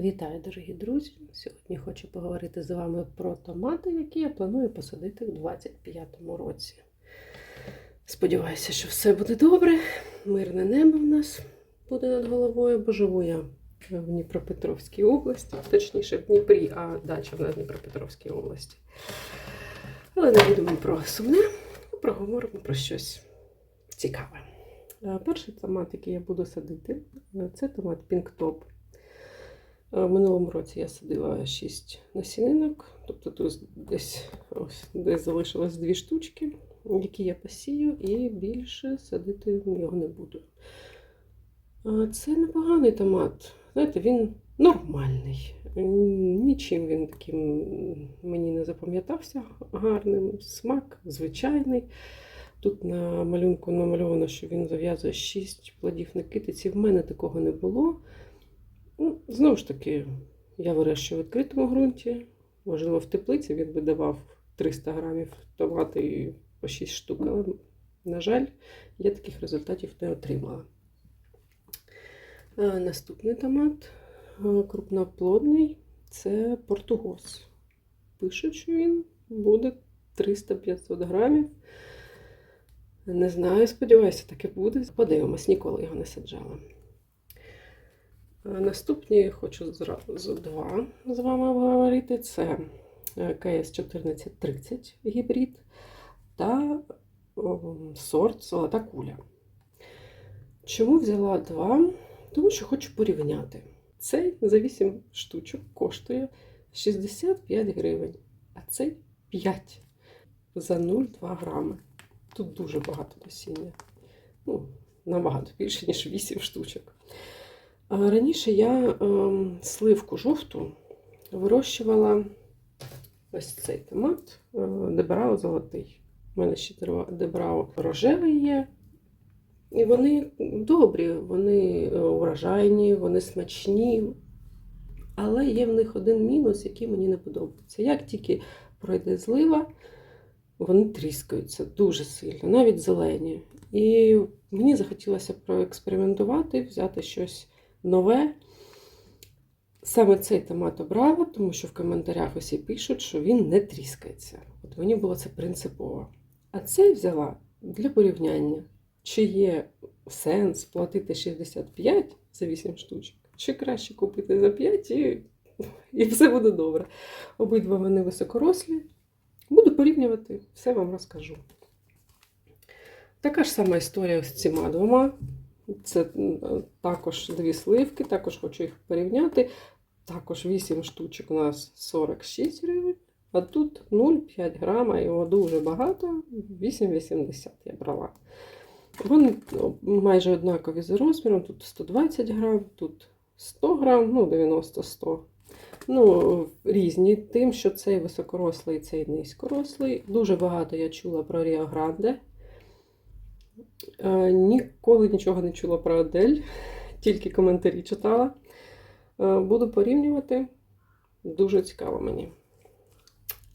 Вітаю, дорогі друзі! Сьогодні хочу поговорити з вами про томати, які я планую посадити у 2025 році. Сподіваюся, що все буде добре. Мирне небо в нас буде над головою, бо живу я в Дніпропетровській області, точніше в Дніпрі, а дача в нас в Дніпропетровській області. Але не будемо про сумне, проговоримо про щось цікаве. Е, Перший томат, який я буду садити, е, це томат. Е, В минулому році я садила 6 насінинок, тобто тут десь, ось, десь залишилось дві штучки, які я посію, і більше садити його не буду. Е, Це непоганий томат. Знаєте, він нормальний. Нічим він таким мені не запам'ятався гарним. Смак звичайний. Тут на малюнку намальовано, що він зав'язує 6 плодів на китиці. В мене такого не було. Ну, знову ж таки, я вирощую в відкритому ґрунті. Можливо, в теплиці він би давав 300 грамів томати і по 6 штук, але, на жаль, я таких результатів не отримала. Е, Наступний томат е, крупноплодний це португоз. Пишуть, що він буде 300-500 грамів. Не знаю, сподіваюся, таке буде. Подивимось, ніколи його не саджала. Наступні хочу зразу два з вами обговорити. Це е, КС 1430 гібрид та сорт Золота куля. Чому взяла два? Тому що хочу порівняти. Цей за 8 штучок коштує 65 гривень, а цей 5 за 0,2 грами. Тут дуже багато насіння. Ну, набагато більше, ніж 8 штучок. Раніше я ем, сливку жовту вирощувала ось цей томат, е, дебрао золотий. У мене ще дебрао рожевий є. І вони добрі, вони е, урожайні, вони смачні. Але є в них один мінус, який мені не подобається. Як тільки пройде злива, вони тріскаються дуже сильно, навіть зелені. І мені захотілося проекспериментувати, взяти щось нове. Саме цей томат обрала, тому що в коментарях усі пишуть, що він не тріскається. От мені було це принципово. А цей взяла для порівняння, чи є сенс платити 65 за 8 штучок, чи краще купити за 5 і, і все буде добре. Обидва вони високорослі. Буду порівнювати, все вам розкажу. Така ж сама історія з цими двома. Це також дві сливки, також хочу їх порівняти. Також 8 штучок у нас 46 гривень, а тут 0,5 грама, його дуже багато, 8,80 я брала. Вони ну, майже однакові за розміром, тут 120 грам, тут 100 грам, ну 90-100. Ну, різні, тим, що цей високорослий, цей низькорослий. Дуже багато я чула про Ріо Гранде. Е, Ніколи нічого не чула про Адель, тільки коментарі читала. Е, Буду порівнювати. Дуже цікаво мені.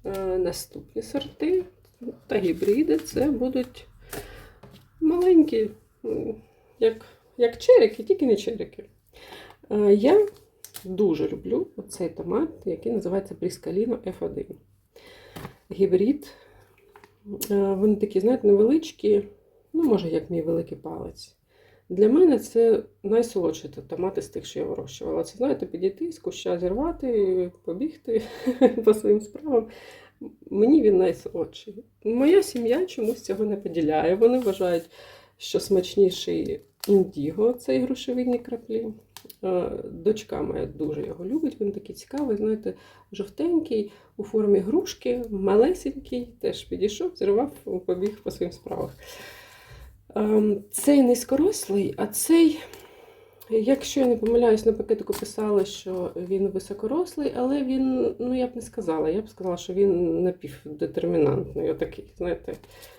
Е, Наступні сорти та гібриди це будуть маленькі, як, як черики, тільки не черики. Я дуже люблю оцей томат, який називається Бріскаліно F1. Гібрид. Вони такі, знаєте, невеличкі, ну, може, як мій великий палець. Для мене це найсолодші томати з тих, що я вирощувала. Це, знаєте, підійти з куща зірвати, побігти по своїм справам. Мені він найсолодший. Моя сім'я чомусь цього не поділяє. Вони вважають, що смачніший індіго цей грушевидні краплі. Дочка моя дуже його любить, він такий цікавий, знаєте, жовтенький, у формі грушки, малесенький, теж підійшов, зірвав, побіг по своїм справах. Ем, Цей низькорослий, а цей, якщо я не помиляюсь, на пакетику писали, що він високорослий, але він, ну я б не сказала, я б сказала, що він напівдетермінантний, отакий, знаєте,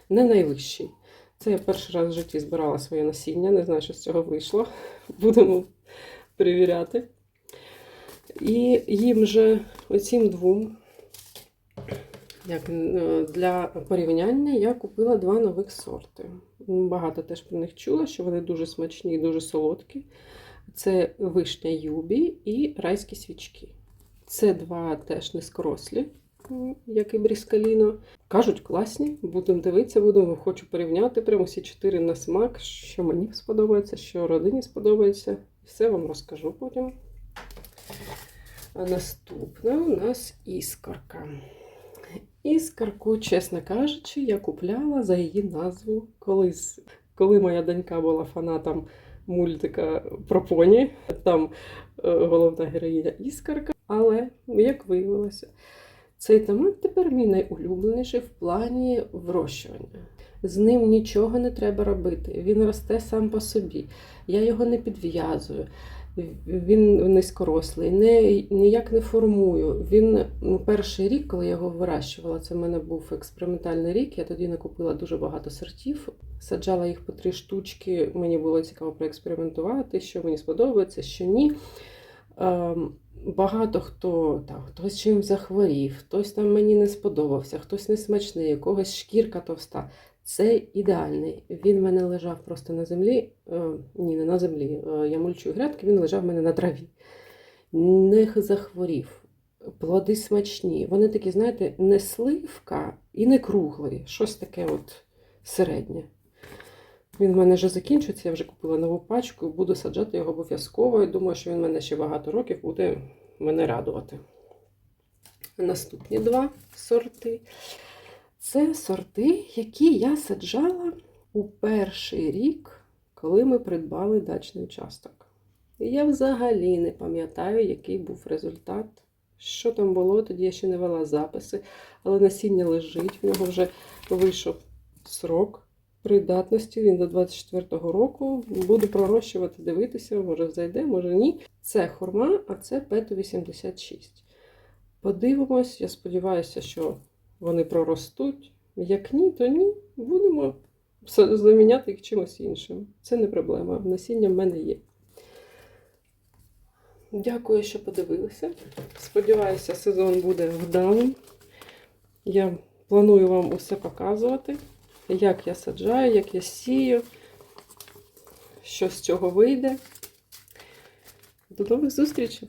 не найвищий. Це я перший раз в житті збирала своє насіння, не знаю, що з цього вийшло. Будемо перевіряти. І їм же оцім двом, як е, для порівняння, я купила два нових сорти. Багато теж про них чула, що вони дуже смачні і дуже солодкі. Це вишня юбі і райські свічки. Це два теж низькорослі, м, як і бріскаліно. Кажуть, класні. Будемо дивитися, будемо хочу порівняти прямо всі чотири на смак, що мені сподобається, що родині сподобається. Все вам розкажу потім. А наступна у нас іскорка. Іскорку, чесно кажучи, я купляла за її назву колись. Коли моя донька була фанатом мультика про поні, там е, головна героїня іскорка. Але, як виявилося, цей томат тепер мій найулюбленіший в плані вирощування. З ним нічого не треба робити. Він росте сам по собі. Я його не підв'язую. Він низькорослий, не, ніяк не формую. Він ну, перший рік, коли я його вирощувала, це в мене був експериментальний рік. Я тоді накупила дуже багато сортів, саджала їх по три штучки. Мені було цікаво проекспериментувати, що мені сподобається, що ні. Ем, Багато хто там, хтось чим захворів, хтось там мені не сподобався, хтось не смачний, у когось шкірка товста. Це ідеальний. Він в мене лежав просто на землі. Е, ні, не на землі. Е, я мульчую грядки, він лежав в мене на траві. Не захворів. Плоди смачні. Вони такі, знаєте, не сливка і не круглий. Щось таке от середнє. Він в мене вже закінчується, я вже купила нову пачку, буду саджати його обов'язково. І думаю, що він мене ще багато років буде мене радувати. Наступні два сорти. Це сорти, які я саджала у перший рік, коли ми придбали дачний участок. І я взагалі не пам'ятаю, який був результат. Що там було, тоді я ще не вела записи, але насіння лежить, в нього вже вийшов срок придатності. Він до 24-го року. Буду пророщувати, дивитися, може зайде, може ні. Це хурма, а це пету 86. Подивимось, я сподіваюся, що вони проростуть. Як ні, то ні. Будемо заміняти їх чимось іншим. Це не проблема. Насіння в мене є. Дякую, що подивилися. Сподіваюся, сезон буде вдалим. Я планую вам усе показувати, як я саджаю, як я сію, що з цього вийде. До нових зустрічей!